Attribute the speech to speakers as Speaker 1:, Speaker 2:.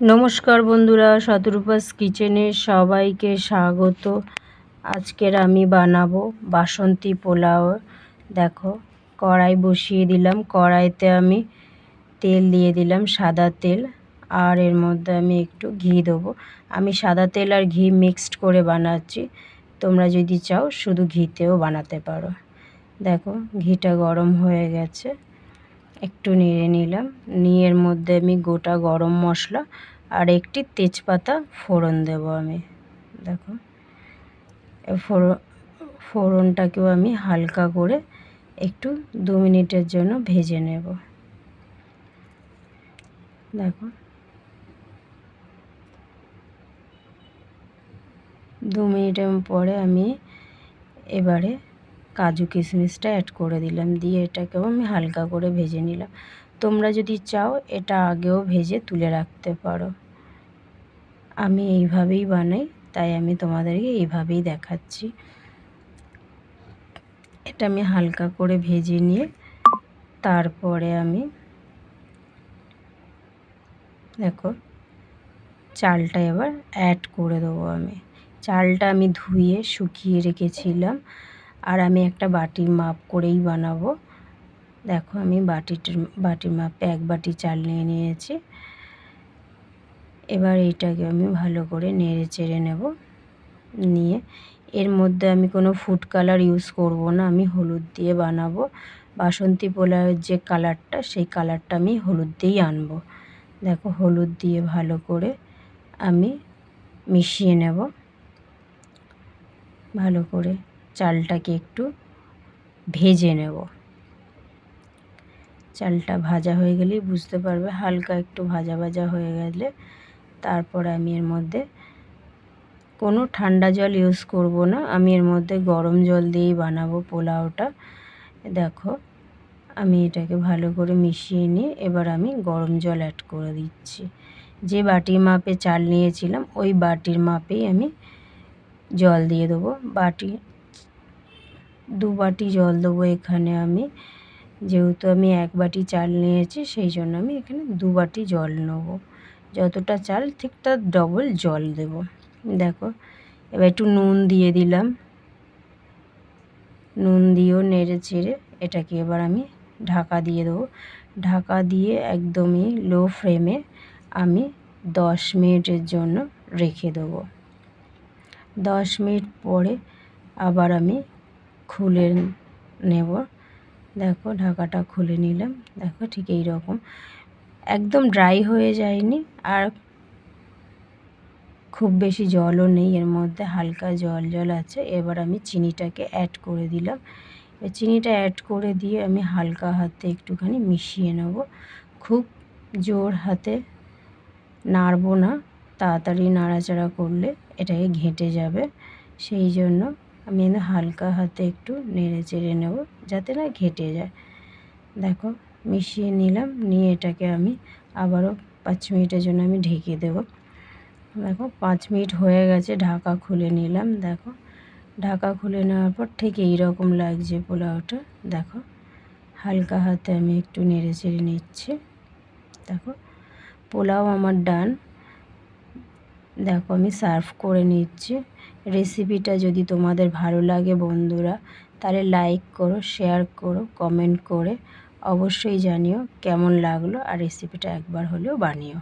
Speaker 1: নমস্কার বন্ধুরা, শতরূপাস কিচেনে সবাইকে স্বাগত। আজকের আমি বানাবো বাসন্তী পোলাও। দেখো, কড়াই বসিয়ে দিলাম। কড়াইতে আমি তেল দিয়ে দিলাম সাদা তেল। আর এর মধ্যে আমি একটু ঘি দেবো। আমি সাদা তেল আর ঘি মিক্সড করে বানাচ্ছি। তোমরা যদি চাও, শুধু ঘিতেও বানাতে পারো। দেখো, ঘিটা গরম হয়ে গেছে। একটু নেড়ে নিলাম। নিয়ে এর মধ্যে আমি গোটা গরম মশলা আর একটি তেজপাতা ফোড়ন দেব আমি। দেখো ফোড়ন ফোড়নটাকেও আমি হালকা করে একটু দু মিনিটের জন্য ভেজে নেব। দেখো, দু মিনিটের পরে আমি এবারে কাজু কিশমিশটা অ্যাড করে দিলাম। দিয়ে এটাকেও আমি হালকা করে ভেজে নিলাম। তোমরা যদি চাও, এটা আগেও ভেজে তুলে রাখতে পারো। আমি এইভাবেই বানাই, তাই আমি তোমাদেরকে এইভাবেই দেখাচ্ছি। এটা আমি হালকা করে ভেজে নিয়ে, তারপরে আমি দেখো, চালটা এবার অ্যাড করে দেবো আমি। চালটা আমি ধুয়ে, শুকিয়ে রেখেছিলাম। আর আমি একটা বাটির মাপ করেই বানাবো। দেখো আমি বাটিটির, বাটির মাপে এক বাটি চাল নিয়ে নিয়েছি। এবার এইটাকে আমি ভালো করে নেড়ে চেড়ে নেব। নিয়ে এর মধ্যে আমি কোনো ফুড কালার ইউজ করব না, আমি হলুদ দিয়ে বানাবো। বাসন্তী পোলাওয়ের যে কালারটা সেই কালারটা আমি হলুদ দিয়েই আনব। দেখো হলুদ দিয়ে ভালো করে আমি মিশিয়ে নেব। ভালো করে চালটাকে একটু ভেজে নেব। চালটা ভাজা হয়ে গেলেই বুঝতে পারবে হালকা একটু ভাজা ভাজা হয়ে গেলে তারপর আমি এর মধ্যে কোনো ঠান্ডা জল ইউজ করব না। আমি এর মধ্যে গরম জল দিয়েই বানাবো পোলাওটা। দেখো, আমি এটাকে ভালো করে মিশিয়ে নিয়ে এবার আমি গরম জল অ্যাড করে দিচ্ছি। যে বাটির মাপে চাল নিয়েছিলাম, ওই বাটির মাপেই আমি জল দিয়ে দেবো। বাটি দু বাটি জল দেবো এখানে আমি। যেহেতু আমি এক বাটি চাল নিয়েছি, সেই জন্য আমি এখানে দু বাটি জল নেব। যতটা চাল, ঠিক তার ডবল জল দেব। দেখো, এবার একটু নুন দিয়ে দিলাম। নুন দিয়েও নেড়ে চেড়ে এটাকে এবার আমি ঢাকা দিয়ে দেবো। ঢাকা দিয়ে একদমই লো ফ্লেমে আমি দশ মিনিটের জন্য রেখে দেবো। দশ মিনিট পরে আবার আমি খুলে নেব। দেখো, ঢাকাটা খুলে নিলাম। দেখো, ঠিক এই রকম একদম ড্রাই হয়ে যায়নি আর খুব বেশি জলও নেই। এর মধ্যে হালকা জল জল আছে। এবার আমি চিনিটাকে অ্যাড করে দিলাম। চিনিটা অ্যাড করে দিয়ে আমি হালকা হাতে একটুখানি মিশিয়ে নেব। খুব জোর হাতে নাড়বো না। তাড়াতাড়ি নাড়াচাড়া করলে এটাকে ঘেঁটে যাবে। সেই জন্য আমি হালকা হাতে একটু নেড়ে চেড়ে নেব, যাতে না ঘেঁটে যায়। দেখো, মিশিয়ে নিলাম, নিয়ে এটাকে আমি আবারও পাঁচ মিনিটের জন্য আমি ঢেকে দেবো। দেখো, পাঁচ মিনিট হয়ে গেছে, ঢাকা খুলে নিলাম। দেখো, ঢাকা খুলে নেওয়ার পর ঠিক এইরকম লাগছে পোলাওটা। দেখো, হালকা হাতে আমি একটু নেড়ে চেড়ে নিচ্ছি। দেখো, পোলাও আমার ডান। দেখো, আমি সার্ভ করে নিচ্ছি। রেসিপিটা যদি তোমাদের ভালো লাগে বন্ধুরা, তাহলে লাইক করো, শেয়ার করো, কমেন্ট করে অবশ্যই জানিও কেমন লাগল আর রেসিপিটা একবার হলেও বানিও।